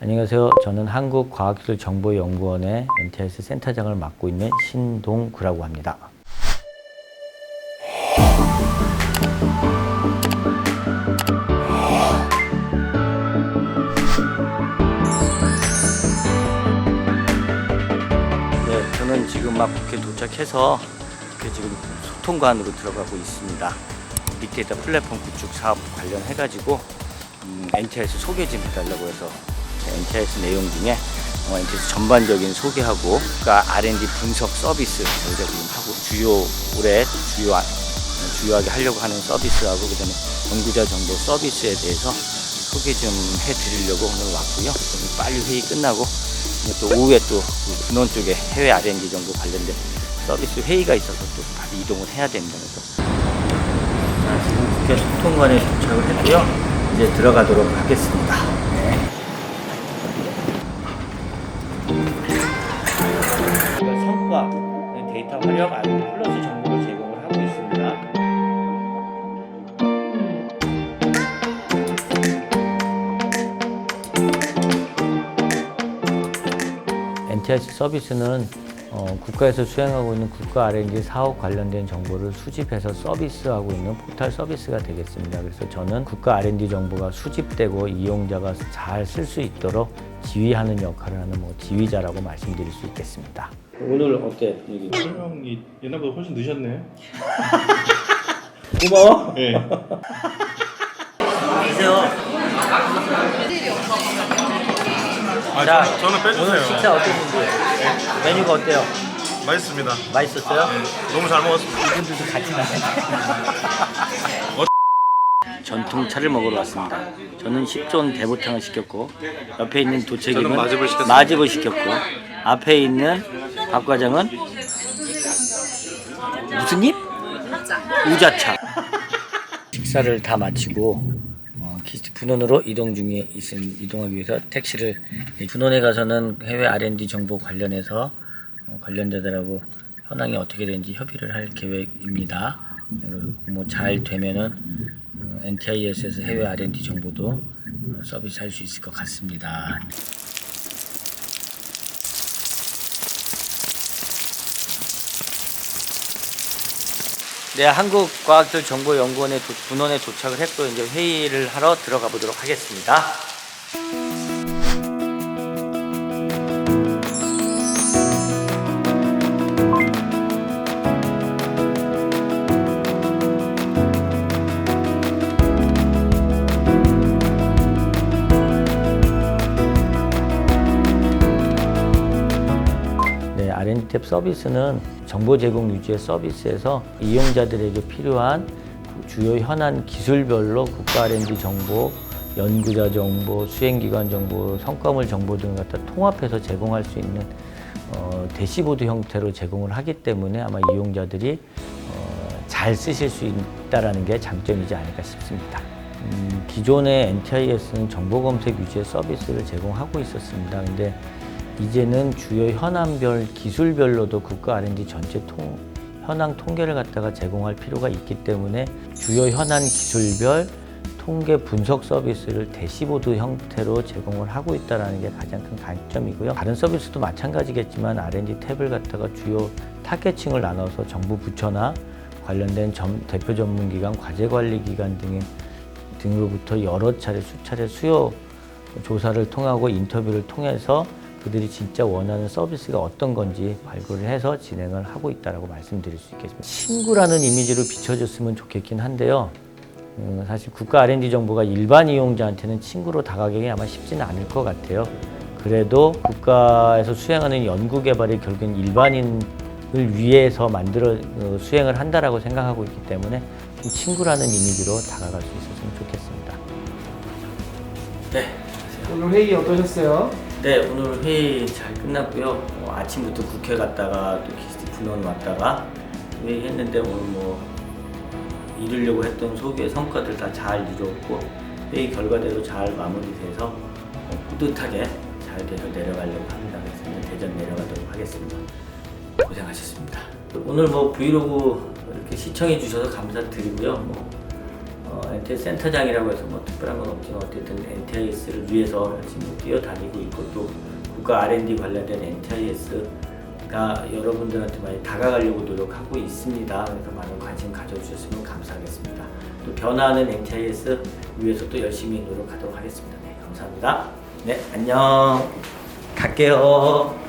안녕하세요. 저는 한국과학기술정보연구원의 NTS 센터장을 맡고 있는 신동구라고 합니다. 네, 저는 지금 막 국회 도착해서 국회 지금 소통관으로 들어가고 있습니다. 빅데이터 플랫폼 구축 사업 관련해가지고 음, NTS 소개 좀 해달라고 해서 NTS 내용 중에 어, NTS 전반적인 소개하고 그러니까 R&D 분석 서비스 저희가 지금 하고 주요 올해 주요 아- 주요하게 하려고 하는 서비스하고 그다음에 연구자 정보 서비스에 대해서 소개 좀 해드리려고 오늘 왔고요. 빨리 회의 끝나고 또 오후에 또그 근원 쪽에 해외 R&D 정보 관련된 서비스 회의가 있어서 또 바로 이동을 해야 됩니다. 그래서 자, 지금 국회 소통관에 도착을 했고요. 이제 들어가도록 하겠습니다. 네. 성과, 데이터 활용, R&D 플러스 정보를 제공을 하고 있습니다. NTIC 서비스는 어, 국가에서 수행하고 있는 국가 R&D 사업 관련된 정보를 수집해서 서비스하고 있는 포털 서비스가 되겠습니다. 그래서 저는 국가 R&D 정보가 수집되고 이용자가 잘 쓸 수 있도록 지휘하는 역할을 하는 뭐 지휘자라고 말씀드릴 수 있겠습니다. 오늘 어때? 여기 설명이 옛날보다 훨씬 늦었네. 고마워. 네. 안녕하세요. 아, 자, 저는, 저는 빼주세요. 오늘 식사 어땠는지 메뉴가 어때요? 맛있습니다. 맛있었어요? 너무 잘 먹었습니다. 이분들도 같이 나네. 전통차를 먹으러 왔습니다. 저는 10존 대보탕을 시켰고 옆에 있는 도채기는 시켰습니다. 마즙을 시켰고 앞에 있는 박 과장은 무슨 잎? 우자차. 식사를 다 마치고 어, 키스트 분원으로 이동 중에 있음 이동하기 위해서 택시를 네, 분원에 가서는 해외 R&D 정보 관련해서 어, 관련자들하고 현황이 어떻게 되는지 협의를 할 계획입니다. 뭐 잘 되면은 어, NTIS에서 해외 R&D 정보도 어, 서비스할 수 있을 것 같습니다. 네, 한국과학기술정보연구원의 도- 분원에 도착을 했고 이제 회의를 하러 들어가 보도록 하겠습니다. 네, R&D 탭 서비스는 정보 제공 유지의 서비스에서 이용자들에게 필요한 주요 현안 기술별로 국가 R&D 정보, 연구자 정보, 수행기관 정보, 성과물 정보 등을 갖다 통합해서 제공할 수 있는 어, 대시보드 형태로 제공을 하기 때문에 아마 이용자들이 어, 잘 쓰실 수 있다라는 게 장점이지 않을까 싶습니다. 음, 기존의 NTIS는 정보 검색 유지의 서비스를 제공하고 있었습니다. 근데 이제는 주요 현안별 기술별로도 국가 R&D 전체 통, 현황 통계를 갖다가 제공할 필요가 있기 때문에 주요 현안 기술별 통계 분석 서비스를 대시보드 형태로 제공을 하고 있다는 게 가장 큰 강점이고요. 다른 서비스도 마찬가지겠지만 R&D 탭을 갖다가 주요 타겟층을 나눠서 정부 부처나 관련된 점- 대표 전문기관, 과제관리기관 등의 등으로부터 여러 차례 수차례 수요 조사를 통하고 인터뷰를 통해서 그들이 진짜 원하는 서비스가 어떤 건지 발굴을 해서 진행을 하고 있다고 말씀드릴 수 있겠습니다. 친구라는 이미지로 비춰졌으면 좋겠긴 한데요. 음, 사실 국가 R&D 정보가 일반 이용자한테는 친구로 다가가기 아마 쉽지는 않을 것 같아요. 그래도 국가에서 수행하는 연구 개발이 결국엔 일반인을 위해서 만들어 어, 수행을 한다라고 생각하고 있기 때문에 좀 친구라는 이미지로 다가갈 수 있었으면 좋겠습니다. 네, 오늘 회의 어떠셨어요? 네, 오늘 회의 잘 끝났고요. 어, 아침부터 국회 갔다가 또 키스트 분원 왔다가 회의했는데 오늘 뭐 이루려고 했던 소개 성과들 다 잘 이루었고 회의 결과대로 잘 마무리돼서 어, 뿌듯하게 잘 돼서 내려가려고 합니다. 그래서 대전 내려가도록 하겠습니다. 고생하셨습니다. 오늘 뭐 브이로그 이렇게 시청해 주셔서 감사드리고요. 뭐 어, NTS 센터장이라고 해서 뭐 특별한 건 없지만 어쨌든 NTIS를 위해서 열심히 뛰어다니고 있고 또 국가 R&D 관련된 NTIS가 여러분들한테 많이 다가가려고 노력하고 있습니다. 그래서 많은 관심 가져주셨으면 감사하겠습니다. 또 변화하는 NTIS 위해서 또 열심히 노력하도록 하겠습니다. 네, 감사합니다. 네, 안녕. 갈게요.